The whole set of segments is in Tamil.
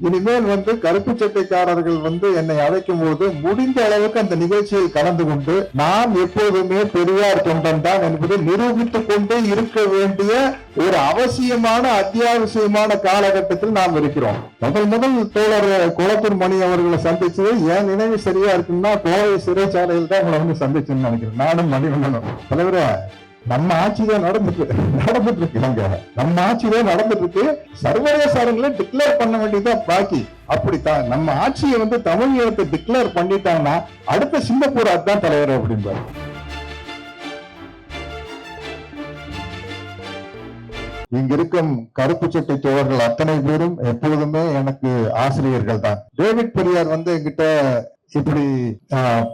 இனிமேல் வந்து கருப்பு சட்டைக்காரர்கள் வந்து என்னை அழைக்கும் போது முடிந்த அளவுக்கு அந்த நிகழ்ச்சியில் கலந்து கொண்டு நான் எப்போதுமே பெரியார் தொண்டன் தான் என்பதை நிரூபித்துக் கொண்டே இருக்க வேண்டிய ஒரு அவசியமான அத்தியாவசியமான காலகட்டத்தில் நாம் இருக்கிறோம். முதல் முதல் தோழர் குளத்தூர் மணி அவர்களை சந்திச்சது என் நினைவு சரியா இருக்குன்னா கோவை சிறைச்சாலையில் தான் உங்களை வந்து சந்திச்சுன்னு நினைக்கிறேன். நானும் மணிவண்ணனும். தலைவரே நம்ம ஆட்சி தான் நடந்துட்டு நடந்துட்டு இருக்கு. அங்க நம்ம ஆட்சி தான் நடந்துட்டு இருக்கு. சர்வதேச அரங்குல டிக்ளேர் பண்ண வேண்டியதுதான் பாக்கி. அப்படித்தான். நம்ம ஆட்சியை வந்து தமிழ் ஈழத்தை டிக்ளேர் பண்ணிட்டாங்கன்னா அடுத்த சிங்கப்பூர் அதுதான் தலைவர் அப்படிம்பாரு. இங்க இருக்கும் கருப்பு சட்டை தோழர்கள் அத்தனை பேரும் எப்பொழுதுமே எனக்கு ஆசிரியர்கள் தான். டேவிட் பெரியார் வந்து என்கிட்ட இப்படி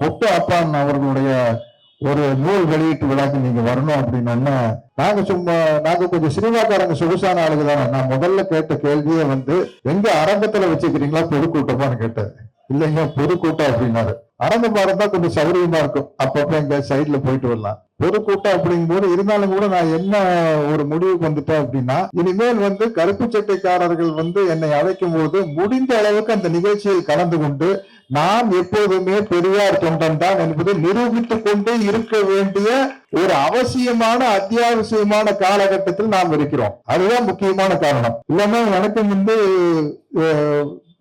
பொட்டு அப்பான் அவர்களுடைய ஒரு நூல் வெளியீட்டு விழாக்கு நீங்க வரணும் அப்படின்னா நாங்க சும்மா நாங்க கொஞ்சம் சினிமாக்காரங்க சொகுசான ஆளுங்க தானே. நான் முதல்ல கேட்ட கேள்வியே வந்து எங்க அரங்கத்துல வச்சுக்கிறீங்களா பொதுக்கூட்டமான்னு கேட்டேன். இல்லைங்க பொதுக்கூட்டம் அப்படின்னாரு. அரங்கம் பாருந்தா கொஞ்சம் சௌரியமா இருக்கும். அப்பப்ப எங்க சைட்ல போயிட்டு வரலாம். பொதுக்கூட்டம் அப்படிங்கும்போது இருந்தாலும் கூட நான் என்ன ஒரு முடிவுக்கு வந்துட்டேன் அப்படின்னா இனிமேல் வந்து கருப்பு சட்டைக்காரர்கள் வந்து என்னை அழைக்கும் போது முடிந்த அளவுக்கு அந்த நிகழ்ச்சியில் கலந்து கொண்டு நான் எப்போதுமே பெரியார் தொண்டன் தான் என்பதை நிரூபித்துக் கொண்டே இருக்க வேண்டிய ஒரு அவசியமான அத்தியாவசியமான காலகட்டத்தில் நாம் இருக்கிறோம். அதுதான் முக்கியமான காரணம். இல்லைன்னா எனக்கு வந்து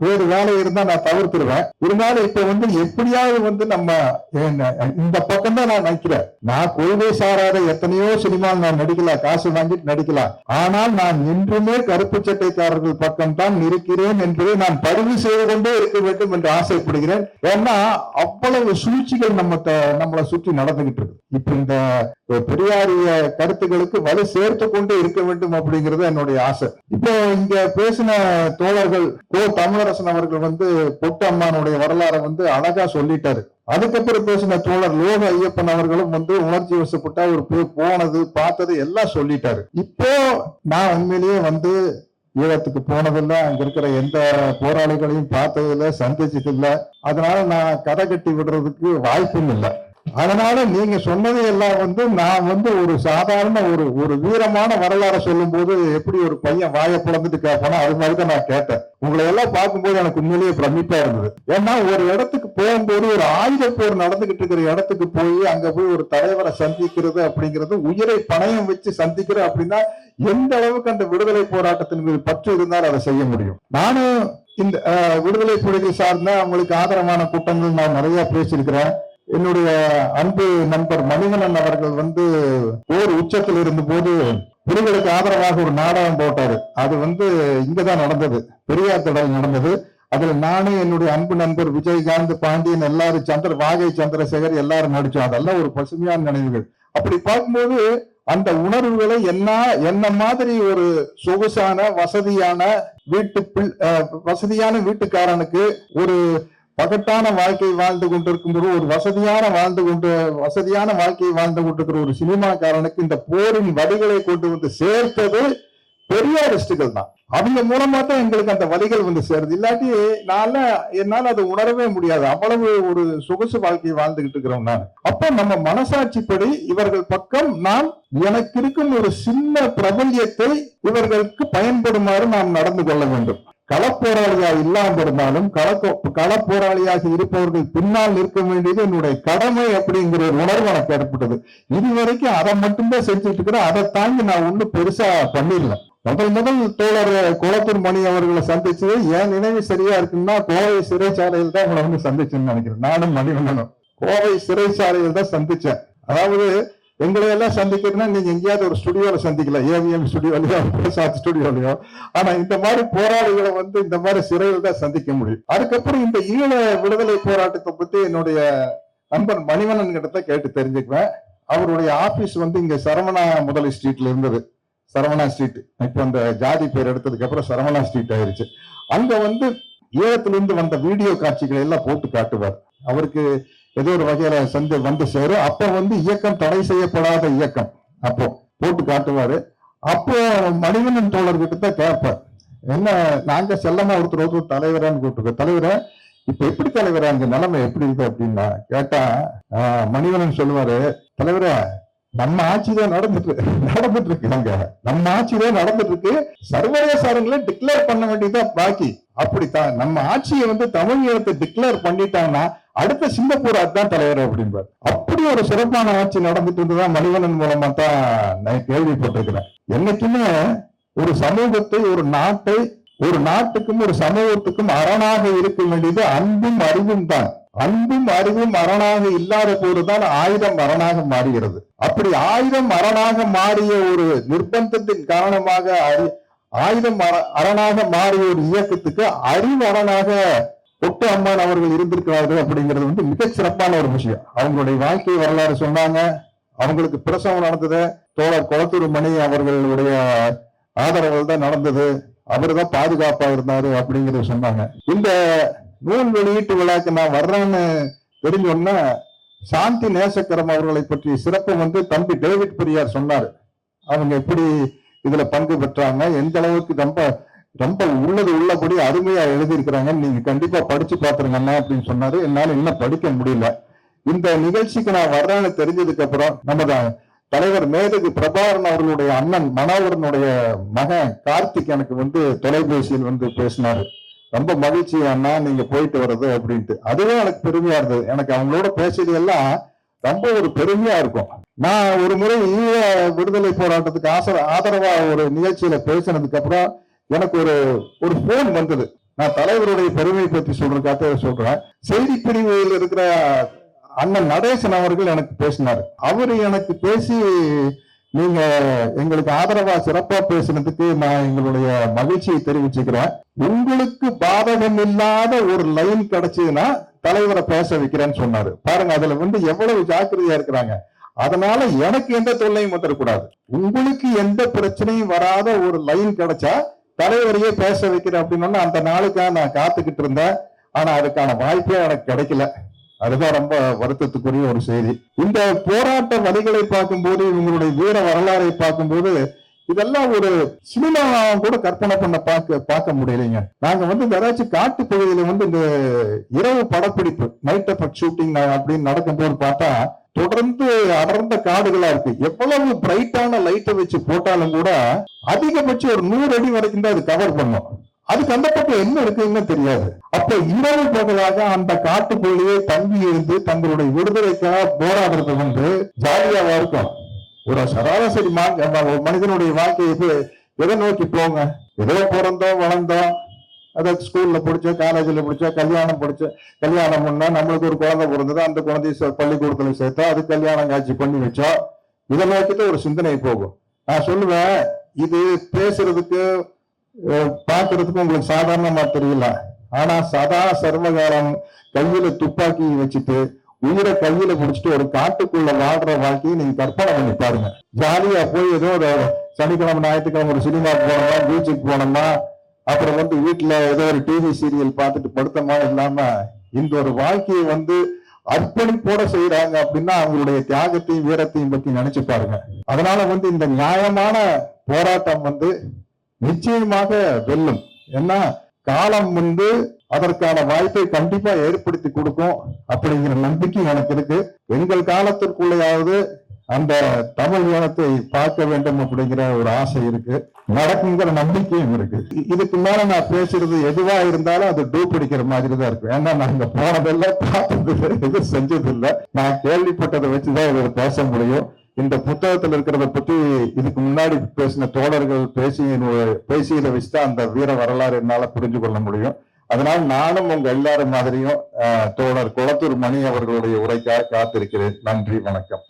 வேறு வேலை இருந்தா நான் தவிர்த்துருவேன். இருந்தாலும் இப்ப வந்து எப்படியாவது வந்து நம்ம இந்த பக்கம் தான் நான் நினைக்கிறேன். நான் கொள்கை சாராத எத்தனையோ சினிமா நான் நடிக்கலாம் காசு வாங்கிட்டு நடிக்கலாம் ஆனால் நான் என்றுமே கருப்பு சட்டைக்காரர்கள் பக்கம் தான் இருக்கிறேன் என்பதை நான் பதிவு செய்து கொண்டே இருக்க வேண்டும் என்று ஆசைப்படுகிறேன். ஏன்னா அவ்வளவு சூழ்ச்சிகள் நம்ம நம்மளை சுற்றி நடந்துகிட்டு இருக்கு. இப்ப இந்த பெரியாரிய கருத்துக்களுக்கு வலு சேர்த்து கொண்டே இருக்க வேண்டும் அப்படிங்கிறது என்னுடைய ஆசை. இப்போ இங்க பேசின தோழர்கள் கோ. தமிழரசன் அவர்கள் வந்து பொட்டு அம்மானுடைய வரலாறை வந்து அழகா சொல்லிட்டாரு. அதுக்கப்புறம் பேசின தோழர் லோக ஐயப்பன் அவர்களும் வந்து உணர்ச்சி வசப்பட்டா ஒரு போய் போனது பார்த்தது எல்லாம் சொல்லிட்டாரு. இப்போ நான் உண்மையிலேயே வந்து ஈழத்துக்கு போனதில்லை அங்க இருக்கிற எந்த போராளிகளையும் பார்த்ததில்ல சந்திச்சதில்ல. அதனால நான் கதை கட்டி விடுறதுக்கு வாய்ப்பும் இல்லை அதனால நீங்க சொன்னது எல்லாம் வந்து நான் வந்து ஒரு சாதாரண ஒரு ஒரு வீரமான வரலாறை சொல்லும் போது எப்படி ஒரு பையன் வாயை பிளந்துட்டு கேட்பானோ அது மாதிரி தான் நான் கேட்டேன். உங்களை எல்லாம் பார்க்கும்போது எனக்கு உண்மையிலேயே பிரமிப்பா இருந்தது. ஏன்னா ஒரு இடத்துக்கு போகும்போது ஒரு ஆயுத போர் நடந்துகிட்டு இருக்கிற இடத்துக்கு போய் அங்க போய் ஒரு தலைவரை சந்திக்கிறது அப்படிங்கிறது உயிரை பணயம் வச்சு சந்திக்கிறது அப்படின்னா எந்த அளவுக்கு அந்த விடுதலை போராட்டத்தின் மீது பற்று இருந்தால் அதை செய்ய முடியும். நானும் இந்த அஹ், விடுதலை புலிகள் சார்ந்த அவங்களுக்கு ஆதரவான கூட்டங்கள் நான் நிறைய பேசியிருக்கிறேன். என்னுடைய அன்பு நண்பர் மணிகணன் அவர்கள் வந்து போர் உச்சத்தில் இருந்தபோது புலிகளுக்கு ஆதரவாக ஒரு நாடகம் போட்டாரு. அது வந்து இங்கதான் நடந்தது. பெரியார் தடவை நடந்தது. அதுல நானே என்னுடைய அன்பு நண்பர் விஜயகாந்த் பாண்டியன் எல்லாரும் சந்திர வாகை சந்திரசேகர் எல்லாரும் நடிச்சோம். அதெல்லாம் ஒரு பசுமையான நினைவுகள். அப்படி பார்க்கும்போது அந்த உணர்வுகளை என்ன என்ன மாதிரி ஒரு சொகுசான வசதியான வீட்டு அஹ், வசதியான வீட்டுக்காரனுக்கு ஒரு பகட்டான வாழ்க்கை வாழ்ந்து கொண்டிருக்கும் போது ஒரு வசதியான வாழ்ந்து கொண்டு வசதியான வாழ்க்கையை வாழ்ந்து கொண்டிருக்கிற ஒரு சினிமாக்காரனுக்கு இந்த போரின் வடிகளை கொண்டு வந்து சேர்த்தது பெரியாரிஸ்டுகள் தான். அவங்க மூலமா தான் எங்களுக்கு அந்த வழிகள் வந்து சேருது. இல்லாட்டி நான் என்னால அதை உணரவே முடியாது. அவ்வளவு ஒரு சொகுசு வாழ்க்கையை வாழ்ந்துகிட்டு இருக்கிறோம் நான். அப்ப நம்ம மனசாட்சிப்படி இவர்கள் பக்கம் நாம் எனக்கு இருக்கும் ஒரு சின்ன பிரபல்யத்தை இவர்களுக்கு பயன்படுமாறு நாம் நடந்து கொள்ள வேண்டும். களப்போராளியாக இல்லாம இருந்தாலும் களப்போ களப்போராளியாக இருப்பவர்கள் பின்னால் நிற்க வேண்டியது என்னுடைய கடமை அப்படிங்கிற ஒரு உணர்வு எனக்கு ஏற்பட்டது. இதுவரைக்கும் அதை மட்டும்தான் செஞ்சுட்டு இருக்கிறேன். அதை தாண்டி நான் ஒன்றும் பெருசா பண்ணிடல. முதல் முதல் தோழர் குளத்தூர் மணி அவர்களை சந்திச்சது என் நினைவு சரியா இருக்குன்னா கோவை சிறைச்சாலையில் தான் உங்களை வந்து சந்திச்சேன்னு நினைக்கிறேன். நானும் மணிவண்ணனும். கோவை சிறைச்சாலையில் தான் சந்திச்சேன். அதாவது எங்களை எல்லாம் சந்திக்கிறதுனா நீங்க எங்கேயாவது ஒரு ஸ்டுடியோல சந்திக்கலாம். ஏவிஎம் ஸ்டுடியோலயோ பிரசாத் ஸ்டுடியோலயோ ஆனா இந்த மாதிரி போராளிகளை வந்து இந்த மாதிரி சிறையில் தான் சந்திக்க முடியும். அதுக்கப்புறம் இந்த ஈழ விடுதலை போராட்டத்தை பத்தி என்னுடைய நண்பன் மணிவண்ணன் கிட்ட தான் கேட்டு தெரிஞ்சுக்குவேன். அவருடைய ஆபீஸ் வந்து இங்க சரவணா முதலி ஸ்ட்ரீட்ல இருந்தது. சரவணா ஸ்ட்ரீட் இப்ப அந்த ஜாதி பேர் எடுத்ததுக்கு அப்புறம் சரவணா ஸ்ட்ரீட் ஆயிருச்சு. அங்க வந்து ஈழத்திலிருந்து வந்த வீடியோ காட்சிகளை எல்லாம் போட்டு காட்டுவார். அவருக்கு ஏதோ ஒரு வகையில சந்தை வந்து சேரும். அப்ப வந்து இயக்கம் தடை செய்யப்படாத இயக்கம். அப்போ போட்டு காட்டுவாரு. அப்போ மணிவண்ணன் தோழர்கிட்ட தான் கேட்பார். என்ன நாங்க செல்லமா ஒருத்தர் ஒருத்தர் தலைவரான்னு கூப்பிட்டு தலைவரை இப்ப எப்படி தலைவரா? அங்க நிலைமை எப்படி இருக்கு அப்படின்னா கேட்டா மணிவனன் சொல்லுவாரு தலைவரா நம்ம ஆட்சி தான் நடந்துட்டு நடந்துட்டு இருக்கு அங்க. நம்ம ஆட்சி தான் நடந்துட்டு இருக்கு. சர்வதேச அரங்குல டிக்ளேர் பண்ண வேண்டியதுதான் பாக்கி. அப்படித்தான் நம்ம ஆட்சியை வந்து தமிழ் ஈழத்தை டிக்ளேர் பண்ணிட்டாங்கன்னா அடுத்த சிங்கப்பூர் அதுதான் தலைவர் அப்படின்பார் அப்படி ஒரு சிறப்பான ஆட்சி நடந்துட்டு இருந்ததா மணிவண்ணன் மூலமா தான் நான் கேள்விப்பட்டிருக்கிறேன். என்னைக்குமே ஒரு சமூகத்தை ஒரு நாட்டை ஒரு நாட்டுக்கும் ஒரு சமூகத்துக்கும் அரணாக இருக்க வேண்டியது அன்பும் அறிவும் தான். அன்பும் அறிவும் அரணாக இல்லாத போதுதான் ஆயுதம் அரணாக மாறுகிறது. அப்படி ஆயுதம் அரணாக மாறிய ஒரு நிர்பந்தத்தின் காரணமாக அறி- ஆயுதம் அரணாக மாறிய ஒரு இயக்கத்துக்கு அறிவு அரணாக ஒட்டு அம்மான் அவர்கள் இருந்திருக்கிறார்கள் அப்படிங்கிறது வந்து மிக சிறப்பான ஒரு விஷயம். அவங்களுடைய வாழ்க்கை வரலாறு சொன்னாங்க. அவங்களுக்கு பிரசவம் நடந்தது. தோழர் குளத்தூர் மணி அவர்களுடைய ஆதரவுகள் தான் நடந்தது. அவர் தான் பாதுகாப்பா இருந்தாரு அப்படிங்கறத சொன்னாங்க. இந்த நூல் வெளியீட்டு விழாக்கு நான் வர்றேன்னு தெரிஞ்சோன்னா சாந்தி நேசக்கரம் அவர்களை பற்றிய சிறப்பு வந்து தம்பி டேவிட் பெரியார் சொன்னாரு. அவங்க எப்படி இதுல பங்கு பெற்றாங்க எந்த அளவுக்கு ரொம்ப ரொம்ப உள்ளது உள்ளபடி அருமையா எழுதியிருக்கிறாங்க. நீங்க கண்டிப்பா படிச்சு பாத்துருங்கண்ணா அப்படின்னு சொன்னாரு. என்னால இன்னும் படிக்க முடியல. இந்த நிகழ்ச்சிக்கு நான் வர்றேன்னு தெரிஞ்சதுக்கு அப்புறம் நம்ம தலைவர் மேதகு பிரபாகரன் அவர்களுடைய அண்ணன் மனோகரனுடைய மகன் கார்த்திக் எனக்கு வந்து தொலைபேசியில் வந்து பேசினாரு. ரொம்ப மகிழ்ச்சி அண்ணா நீங்க போயிட்டு வர்றது அப்படின்ட்டு. அதுவே எனக்கு பெருமையா இருந்தது. எனக்கு அவங்களோட பேசியது எல்லாம் ரொம்ப ஒரு பெருமையா இருக்கும். நான் ஒரு முறை ஈழ விடுதலை போராட்டத்துக்கு ஆசர ஆதரவா ஒரு நிகழ்ச்சியில பேசினதுக்கு அப்புறம் எனக்கு ஒரு ஒரு போன் வந்தது. நான் தலைவருடைய பெருமையை பற்றி சொல்றதுக்காக சொல்றேன். செய்தி பிரிவில் இருக்கிற அண்ணன் நடேசன் அவர்கள் எனக்கு பேசினார். அவர் எனக்கு பேசி நீங்க எங்களுக்கு ஆதரவா சிறப்பா பேசினதுக்கு நான் எங்களுடைய மகிழ்ச்சியை தெரிவிச்சுக்கிறேன். உங்களுக்கு பாதகம் இல்லாத ஒரு லைன் கிடைச்சதுன்னா தலைவரை பேச வைக்கிறேன்னு சொன்னாரு. பாருங்க அதுல வந்து எவ்வளவு ஜாக்கிரதையா இருக்கிறாங்க. அதனால எனக்கு எந்த தொல்லையும் வந்துடக்கூடாது உங்களுக்கு எந்த பிரச்சனையும் வராத ஒரு லைன் கிடைச்சா தலைவரையே பேச வைக்கிறேன் அப்படின்னு அந்த நாளுக்காக நான் காத்துக்கிட்டு இருந்தேன். ஆனா அதுக்கான வாய்ப்பே எனக்கு கிடைக்கல. அதுதான் ரொம்ப வருத்தத்துக்குரிய ஒரு செய்தி. இந்த போராட்ட வழிகளை பார்க்கும்போது இவங்களுடைய வீர வரலாறை பார்க்கும்போது இதெல்லாம் ஒரு சினிமா கூட கற்பனை பண்ண பார்க்க பார்க்க முடியலைங்க. நாங்க வந்து ஏதாச்சும் காட்டு பகுதியில வந்து இந்த இரவு படப்பிடிப்பு நைட் எஃபெக்ட் ஷூட்டிங் அப்படின்னு நடக்கும்போது பார்த்தா தொடர்ந்து அடர்ந்த காடுகளா இருக்கு. எவ்வளவு பிரைட்டான லைட்டை வச்சு போட்டாலும் கூட அதிகபட்சம் ஒரு நூறு அடி வரைக்கும் தான் அது கவர் பண்ணும். அதுக்கு அந்த பக்கம் என்ன இருக்குன்னு தெரியாது. அப்ப இரவு பகலாக அந்த காட்டுக்குள்ளேயே தங்கி இருந்து தங்களுடைய விடுதலைக்காக போராடுறது வந்து ஜாலியாவா இருக்கும். ஒரு சராசரி மா- மனிதனுடைய வாழ்க்கையை எதை நோக்கி போங்க? ஏதோ பிறந்தோம் வளர்ந்தோம்? அதாவது ஸ்கூல்ல படிச்சோம் காலேஜ்ல படிச்சோம் கல்யாணம் படிச்சோம் கல்யாணம் பண்ணா நம்மளுக்கு ஒரு குழந்தை பிறந்தது அந்த குழந்தைய பள்ளிக்கூடத்தில் பள்ளிக்கூடத்துல சேர்த்தோம் அது கல்யாணம் காட்சி பண்ணி வச்சோம் இதை நோக்கிட்டு ஒரு சிந்தனை போகும். நான் சொல்லுவேன் இது பேசுறதுக்கு அஹ், உங்களுக்கு சாதாரணமா தெரியல. ஆனா சதா சர்வகாலம் கையில துப்பாக்கி வச்சுட்டு உயிரை கையில பிடிச்சிட்டு ஒரு காட்டுக்குள்ள வாழ்ற வாழ்க்கையை நீங்க கற்பனை பண்ணி பாருங்க. ஜாலியா போய் ஏதோ ஒரு சனிக்கிழமை ஞாயிற்றுக்கிழமை ஒரு சினிமா போனோம்னா பீச்சுக்கு போனோம்னா அப்புறம் வந்து வீட்டுல ஏதோ ஒரு டிவி சீரியல் பார்த்துட்டு படுத்தமா இல்லாம இந்த ஒரு வாழ்க்கையை வந்து அர்ப்பணிப்போட செய்யறாங்க அப்படின்னா அவங்களுடைய தியாகத்தையும் வீரத்தையும் பத்தி நினைச்சு பாருங்க. அதனால வந்து இந்த நியாயமான போராட்டம் வந்து நிச்சயமாக வெல்லும். ஏன்னா காலம் வந்து அதற்கான வாய்ப்பை கண்டிப்பா ஏற்படுத்தி கொடுக்கும் அப்படிங்கிற நம்பிக்கை எனக்கு இருக்கு. எங்கள் காலத்திற்குள்ளேயாவது அந்த தமிழ் இனத்தை பார்க்க வேண்டும் அப்படிங்கிற ஒரு ஆசை இருக்கு. நடக்குங்கிற நம்பிக்கையும் இருக்கு. இதுக்கு மேல நான் பேசுறது எதுவா இருந்தாலும் அது டூ பிடிக்கிற மாதிரி தான் இருக்கு. ஏன்னா நாங்க போனதெல்லாம் பார்த்ததில்லை எதுவும் செஞ்சதில்லை. நான் கேள்விப்பட்டதை வச்சுதான் இதை பேச முடியும். இந்த புத்தகத்துல இருக்கிறத பத்தி இதுக்கு முன்னாடி பேசின தோழர்கள் பேசி பேசியதை வச்சுதான் அந்த வீர வரலாறு என்னால புரிஞ்சு கொள்ள முடியும். அதனால நானும் உங்க எல்லாரும் மாதிரியும் தோழர் குளத்தூர் மணி அவர்களுடைய உரைக்காக காத்திருக்கிறேன். நன்றி வணக்கம்.